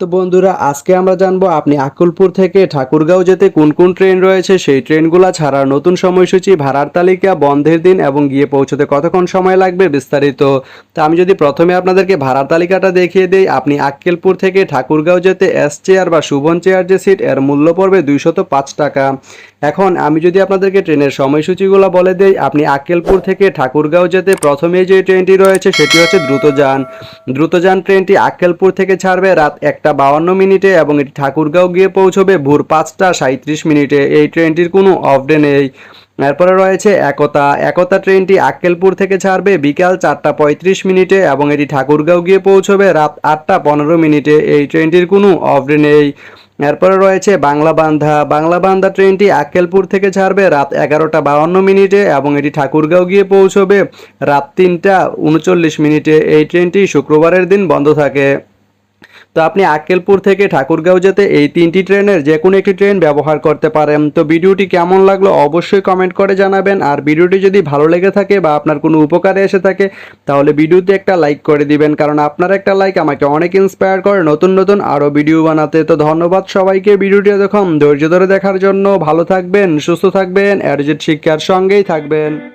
তো বন্ধুরা, আজকে আমরা জানব আপনি আকুলপুর থেকে ঠাকুরগাঁও যেতে কোন কোন ট্রেন রয়েছে? সেই ট্রেনগুলো ছাড়ার নতুন সময়সূচি ভাড়ার তালিকা, বন্ধের দিন এবং গিয়ে পৌঁছতে কতক্ষণ সময় লাগবে বিস্তারিত? তা আমি যদি প্রথমে আপনাদেরকে ভাড়ার তালিকাটা দেখিয়ে দিই, আপনি আক্কেলপুর থেকে ঠাকুরগাঁও যেতে এস চেয়ার বা শুভন চেয়ার যে সিট এর মূল্য পড়বে দুইশত পাঁচ টাকা। এখন আমি যদি আপনাদেরকে ট্রেনের সময়সূচিগুলো বলে দেই, আপনি আক্কেলপুর থেকে ঠাকুরগাঁও যেতে প্রথমে যে ট্রেনটি রয়েছে সেটি হচ্ছে দ্রুতযান। দ্রুতযান ট্রেনটি আক্কেলপুর থেকে ছাড়বে রাত একটা বাউন্ন মিনিটে এবং এটি ঠাকুরগাঁও গিয়ে পৌঁছবে ভোর পাঁচটা সাঁত্রিশ মিনিটে। এই ট্রেনটির কোনো অফ ডে নেই। এরপরে রয়েছে একতা। একতা ট্রেনটি আক্কেলপুর থেকে ছাড়বে বিকাল চারটা পঁয়ত্রিশ মিনিটে এবং এটি ঠাকুরগাঁও গিয়ে পৌঁছবে রাত আটটা পনেরো মিনিটে। এই ট্রেনটির কোনো অফ ডে নেই। এরপরে রয়েছে বাংলা বান্ধা বাংলা বান্ধা ট্রেনটি আক্কেলপুর থেকে ছাড়বে রাত এগারোটা বাউন্ন মিনিটে এবং এটি ঠাকুরগাঁও গিয়ে পৌঁছবে রাত তিনটা উনচল্লিশ মিনিটে। এই ট্রেনটি শুক্রবারের দিন বন্ধ থাকে। তো আপনি আক্কেলপুর থেকে ঠাকুরগাঁও যেতে এই তিনটি ট্রেনের যে কোনো একটি ট্রেন ব্যবহার করতে পারেন। তো ভিডিওটি কেমন লাগল অবশ্যই কমেন্ট করে জানাবেন। আর ভিডিওটি যদি ভালো লেগে থাকে বা আপনার কোনো উপকারে এসে থাকে, তাহলে ভিডিওতে একটা লাইক করে দিবেন। কারণ আপনার একটা লাইক আমাকে অনেক ইন্সপায়ার করে নতুন নতুন আরও ভিডিও বানাতে। তো ধন্যবাদ সবাইকে ভিডিওটি দেখুন ধৈর্য ধরে দেখার জন্য। ভালো থাকবেন, সুস্থ থাকবেন অ্যাডজেট শিক্ষার সঙ্গেই থাকবেন।